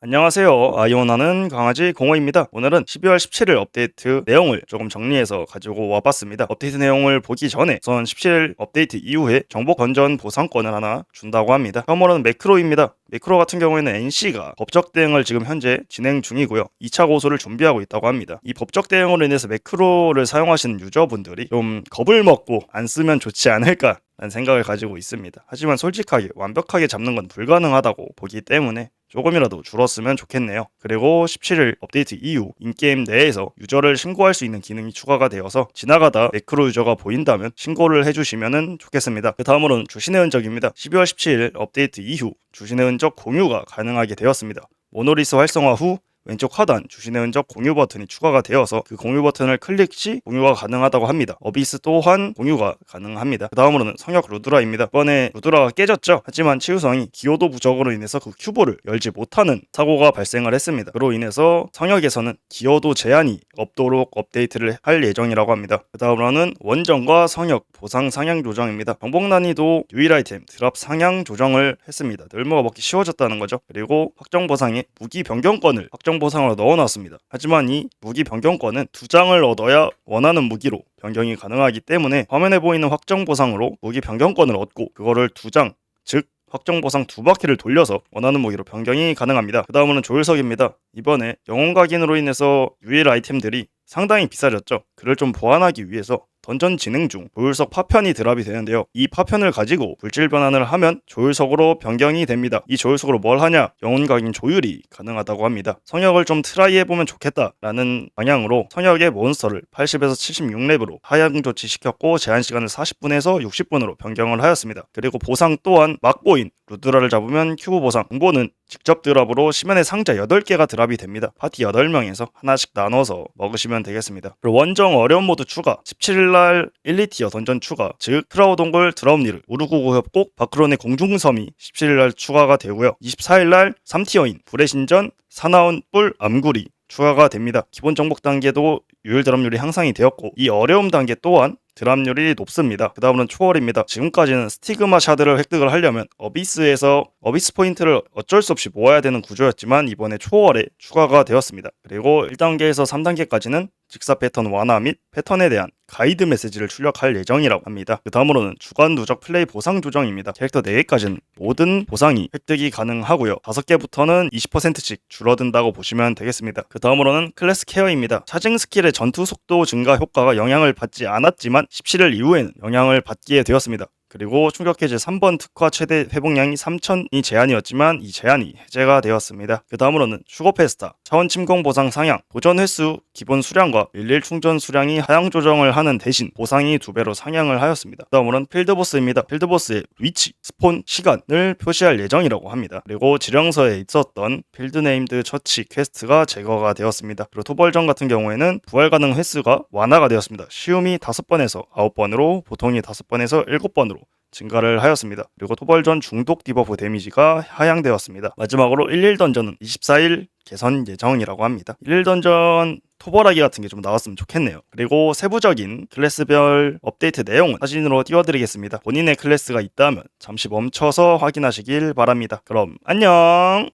안녕하세요. 아이오나는 강아지 공호입니다. 오늘은 12월 17일 업데이트 내용을 조금 정리해서 가지고 와봤습니다. 업데이트 내용을 보기 전에 우선 17일 업데이트 이후에 정보 건전 보상권을 하나 준다고 합니다. 처음으로는 매크로입니다. 매크로 같은 경우에는 NC가 법적 대응을 지금 현재 진행 중이고요. 2차 고소를 준비하고 있다고 합니다. 이 법적 대응으로 인해서 매크로를 사용하시는 유저분들이 좀 겁을 먹고 안 쓰면 좋지 않을까 라는 생각을 가지고 있습니다. 하지만 솔직하게 완벽하게 잡는 건 불가능하다고 보기 때문에 조금이라도 줄었으면 좋겠네요. 그리고 17일 업데이트 이후 인게임 내에서 유저를 신고할 수 있는 기능이 추가가 되어서 지나가다 매크로 유저가 보인다면 신고를 해주시면 좋겠습니다. 그 다음으로는 주신의 흔적입니다. 12월 17일 업데이트 이후 주신의 흔적 공유가 가능하게 되었습니다. 모노리스 활성화 후 왼쪽 하단 주신의 흔적 공유 버튼이 추가가 되어서 그 공유 버튼을 클릭 시 공유가 가능하다고 합니다. 어비스 또한 공유가 가능합니다. 그 다음으로는 성역 루드라입니다. 이번에 루드라가 깨졌죠. 하지만 치유성이 기호도 부족으로 인해서 그 큐브를 열지 못하는 사고가 발생을 했습니다. 그로 인해서 성역에서는 기호도 제한이 없도록 업데이트를 할 예정이라고 합니다. 그 다음으로는 원정과 성역 보상 상향 조정입니다. 정복 난이도 유일 아이템 드랍 상향 조정을 했습니다. 늘모가 먹기 쉬워졌다는 거죠. 그리고 확정 보상에 무기 변경권을 확정 보상으로 넣어놨습니다. 하지만 이 무기 변경권은 두 장을 얻어야 원하는 무기로 변경이 가능하기 때문에 화면에 보이는 확정 보상으로 무기 변경권을 얻고 그거를 두 장, 즉 확정 보상 두 바퀴를 돌려서 원하는 무기로 변경이 가능합니다. 그 다음은 조율석입니다. 이번에 영혼 각인으로 인해서 유일 아이템들이 상당히 비싸졌죠. 그를 좀 보완하기 위해서 던전 진행 중 조율석 파편이 드랍이 되는데요. 이 파편을 가지고 물질 변환을 하면 조율석으로 변경이 됩니다. 이 조율석으로 뭘 하냐? 영혼 각인 조율이 가능하다고 합니다. 성역을 좀 트라이 해보면 좋겠다라는 방향으로 성역의 몬스터를 80에서 76렙으로 하향 조치시켰고 제한 시간을 40분에서 60분으로 변경을 하였습니다. 그리고 보상 또한 막보인 루드라를 잡으면 큐브 보상 공보는 직접 드랍으로 시면의 상자 8개가 드랍이 됩니다. 파티 8명에서 하나씩 나눠서 먹으시면 되겠습니다. 그리고 원정 어려운 모드 추가 17일날 1, 2티어 던전 추가 즉 크라우동글 드라움니르 우르구구 협곡 바크론의 공중섬이 17일날 추가가 되고요. 24일날 3티어인 불의 신전 사나운 뿔 암구리 추가가 됩니다. 기본 정복 단계도 유일 드랍률이 향상이 되었고 이 어려움 단계 또한 드랍률이 높습니다. 그 다음은 초월입니다. 지금까지는 스티그마 샤드를 획득을 하려면 어비스에서 어비스 포인트를 어쩔 수 없이 모아야 되는 구조였지만 이번에 초월에 추가가 되었습니다. 그리고 1단계에서 3단계까지는 직사 패턴 완화 및 패턴에 대한 가이드 메시지를 출력할 예정이라고 합니다. 그 다음으로는 주간 누적 플레이 보상 조정입니다. 캐릭터 4개까지는 모든 보상이 획득이 가능하고요. 5개부터는 20%씩 줄어든다고 보시면 되겠습니다. 그 다음으로는 클래스 케어입니다. 차징 스킬의 전투 속도 증가 효과가 영향을 받지 않았지만 17일 이후에는 영향을 받게 되었습니다. 그리고 충격 해제 3번 특화 최대 회복량이 3,000이 제한이었지만 이 제한이 해제가 되었습니다. 그 다음으로는 슈거 페스타, 차원 침공 보상 상향, 도전 횟수 기본 수량과 일일 충전 수량이 하향 조정을 하는 대신 보상이 두 배로 상향을 하였습니다. 그 다음으로는 필드보스입니다. 필드보스의 위치, 스폰, 시간을 표시할 예정이라고 합니다. 그리고 지령서에 있었던 필드네임드 처치 퀘스트가 제거가 되었습니다. 그리고 토벌전 같은 경우에는 부활 가능 횟수가 완화가 되었습니다. 쉬움이 5번에서 9번으로 보통이 5번에서 7번으로 증가를 하였습니다. 그리고 토벌전 중독 디버프 데미지가 하향되었습니다. 마지막으로 11 던전은 24일 개선 예정이라고 합니다. 11 던전 토벌하기 같은 게 좀 나왔으면 좋겠네요. 그리고 세부적인 클래스별 업데이트 내용은 사진으로 띄워드리겠습니다. 본인의 클래스가 있다면 잠시 멈춰서 확인하시길 바랍니다. 그럼 안녕!